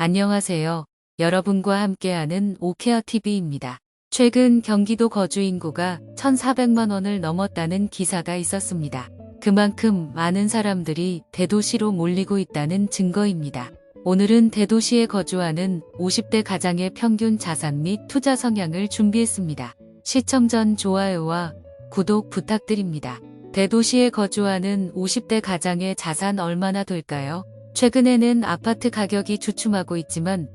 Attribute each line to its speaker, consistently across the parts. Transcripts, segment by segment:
Speaker 1: 안녕하세요. 여러분과 함께하는 오케어 TV입니다. 최근 경기도 거주 인구가 1,400만 원을 넘었다는 기사가 있었습니다. 그만큼 많은 사람들이 대도시로 몰리고 있다는 증거입니다. 오늘은 대도시에 거주하는 50대 가장의 평균 자산 및 투자 성향을 준비했습니다. 시청 전 좋아요와 구독 부탁드립니다. 대도시에 거주하는 50대 가장의 자산 얼마나 될까요? 최근에는 아파트 가격이 주춤하고 있지만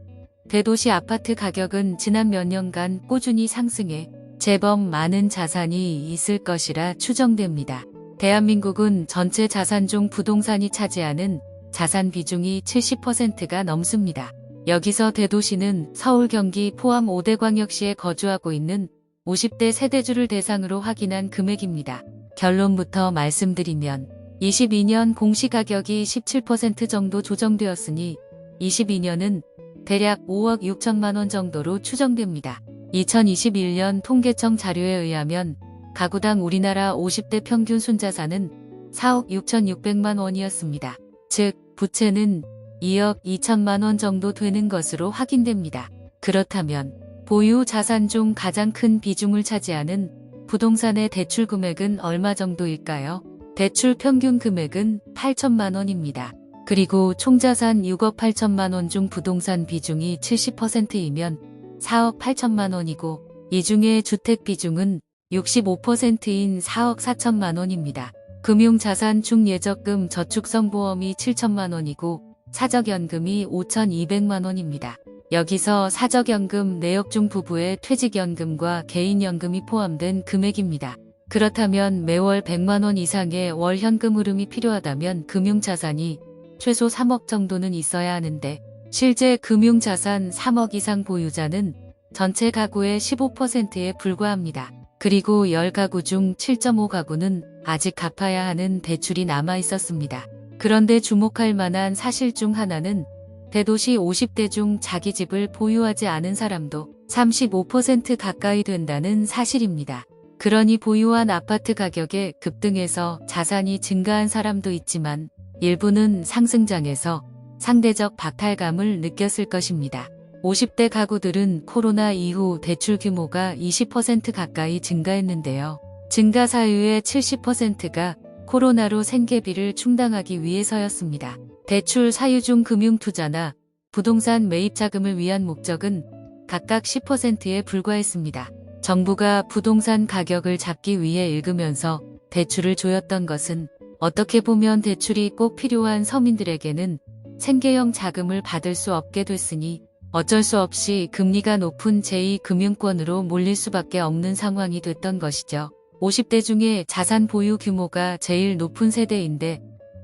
Speaker 1: 대도시 아파트 가격은 지난 몇 년간 꾸준히 상승해 제법 많은 자산이 있을 것이라 추정됩니다. 대한민국은 전체 자산 중 부동산이 차지하는 자산 비중이 70%가 넘습니다. 여기서 대도시는 서울, 경기, 포함 5대 광역시에 거주하고 있는 50대 세대주를 대상으로 확인한 금액입니다. 결론부터 말씀드리면 22년 공시가격이 17% 정도 조정되었으니 22년은 대략 5억 6천만 원 정도로 추정됩니다. 2021년 통계청 자료에 의하면 가구당 우리나라 50대 평균 순자산은 4억 6,600만 원이었습니다. 즉, 부채는 2억 2천만 원 정도 되는 것으로 확인됩니다. 그렇다면 보유 자산 중 가장 큰 비중을 차지하는 부동산의 대출 금액은 얼마 정도일까요? 대출 평균 금액은 8천만 원입니다. 그리고 총자산 6억 8천만 원 중 부동산 비중이 70%이면 4억 8천만 원이고 이 중에 주택 비중은 65%인 4억 4천만 원입니다. 금융자산 중 예적금 저축성보험이 7천만 원이고 사적연금이 5,200만 원입니다. 여기서 사적연금 내역 중 부부의 퇴직연금과 개인연금이 포함된 금액입니다. 그렇다면 매월 100만 원 이상의 월 현금 흐름이 필요하다면 금융자산이 최소 3억 정도는 있어야 하는데 실제 금융자산 3억 이상 보유자는 전체 가구의 15%에 불과합니다. 그리고 10가구 중 7.5가구는 아직 갚아야 하는 대출이 남아 있었습니다. 그런데 주목할 만한 사실 중 하나는 대도시 50대 중 자기 집을 보유하지 않은 사람도 35% 가까이 된다는 사실입니다. 그러니 보유한 아파트 가격에 급등해서 자산이 증가한 사람도 있지만 일부는 상승장에서 상대적 박탈감을 느꼈을 것입니다. 50대 가구들은 코로나 이후 대출 규모가 20% 가까이 증가했는데요. 증가 사유의 70%가 코로나로 생계비를 충당하기 위해서였습니다. 대출 사유 중 금융 투자나 부동산 매입 자금을 위한 목적은 각각 10%에 불과했습니다. 정부가 부동산 가격을 잡기 위해 읽으면서 대출을 조였던 것은 어떻게 보면 대출이 꼭 필요한 서민들에게는 생계형 자금을 받을 수 없게 됐으니 어쩔 수 없이 금리가 높은 제2금융권으로 몰릴 수밖에 없는 상황이 됐던 것이죠. 50대 중에 자산 보유 규모가 제일 높은 세대인데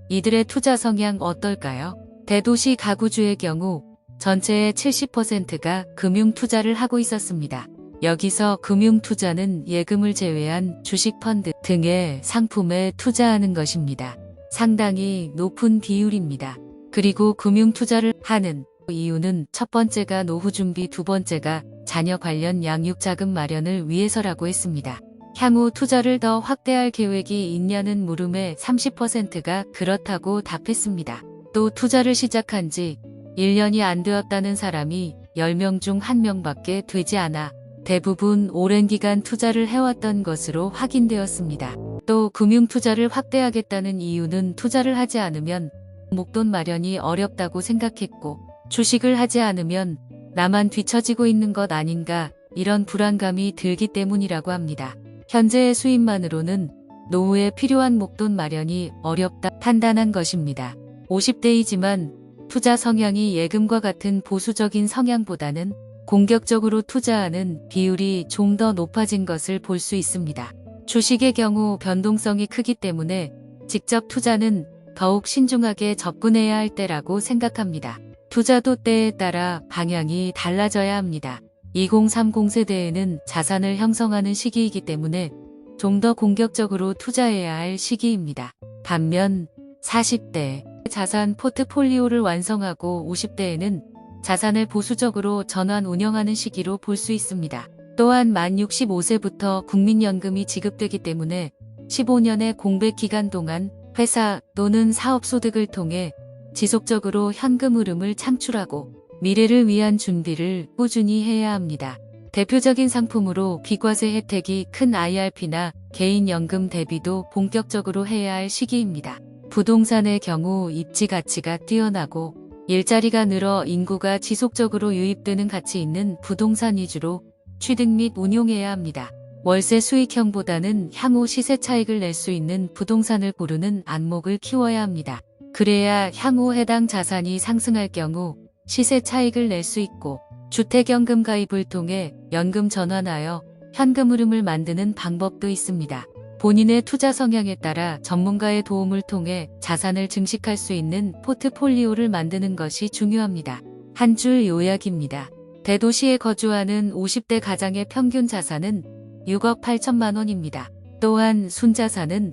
Speaker 1: 이들의 투자 성향 어떨까요? 대도시 가구주의 경우 전체의 70%가 금융 투자를 하고 있었습니다. 여기서 금융 투자는 예금을 제외한 주식 펀드 등의 상품에 투자하는 것입니다. 상당히 높은 비율입니다. 그리고 금융 투자를 하는 이유는 첫 번째가 노후 준비, 두 번째가 자녀 관련 양육 자금 마련을 위해서라고 했습니다. 향후 투자를 더 확대할 계획이 있냐는 물음에 30%가 그렇다고 답했습니다. 또 투자를 시작한 지 1년이 안 되었다는 사람이 10명 중 1명밖에 되지 않아 대부분 오랜 기간 투자를 해왔던 것으로 확인되었습니다. 또 금융 투자를 확대하겠다는 이유는 투자를 하지 않으면 목돈 마련이 어렵다고 생각했고 주식을 하지 않으면 나만 뒤처지고 있는 것 아닌가 이런 불안감이 들기 때문이라고 합니다. 현재의 수입만으로는 노후에 필요한 목돈 마련이 어렵다 판단한 것입니다. 50대이지만 투자 성향이 예금과 같은 보수적인 성향보다는 공격적으로 투자하는 비율이 좀 더 높아진 것을 볼 수 있습니다. 주식의 경우 변동성이 크기 때문에 직접 투자는 더욱 신중하게 접근해야 할 때라고 생각합니다. 투자도 때에 따라 방향이 달라져야 합니다. 2030 세대에는 자산을 형성하는 시기이기 때문에 좀 더 공격적으로 투자해야 할 시기입니다. 반면 40대 자산 포트폴리오를 완성하고 50대에는 자산을 보수적으로 전환 운영하는 시기로 볼 수 있습니다. 또한 만 65세부터 국민연금이 지급되기 때문에 15년의 공백 기간 동안 회사 또는 사업 소득을 통해 지속적으로 현금 흐름을 창출하고 미래를 위한 준비를 꾸준히 해야 합니다. 대표적인 상품으로 비과세 혜택이 큰 IRP나 개인연금 대비도 본격적으로 해야 할 시기입니다. 부동산의 경우 입지 가치가 뛰어나고 일자리가 늘어 인구가 지속적으로 유입되는 가치 있는 부동산 위주로 취득 및 운용해야 합니다. 월세 수익형보다는 향후 시세 차익을 낼 수 있는 부동산을 고르는 안목을 키워야 합니다. 그래야 향후 해당 자산이 상승할 경우 시세 차익을 낼 수 있고 주택연금 가입을 통해 연금 전환하여 현금 흐름을 만드는 방법도 있습니다. 본인의 투자 성향에 따라 전문가의 도움을 통해 자산을 증식할 수 있는 포트폴리오를 만드는 것이 중요합니다. 한 줄 요약입니다. 대도시에 거주하는 50대 가장의 평균 자산은 6억 8천만 원입니다. 또한 순자산은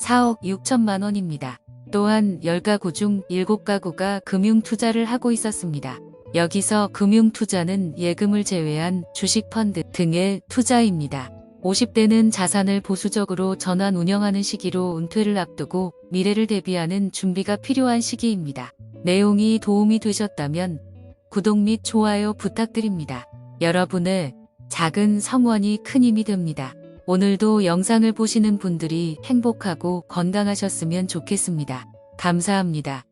Speaker 1: 4억 6천만 원입니다. 또한 10가구 중 7가구가 금융투자를 하고 있었습니다. 여기서 금융투자는 예금을 제외한 주식펀드 등의 투자입니다. 50대는 자산을 보수적으로 전환 운영하는 시기로 은퇴를 앞두고 미래를 대비하는 준비가 필요한 시기입니다. 내용이 도움이 되셨다면 구독 및 좋아요 부탁드립니다. 여러분의 작은 성원이 큰 힘이 됩니다. 오늘도 영상을 보시는 분들이 행복하고 건강하셨으면 좋겠습니다. 감사합니다.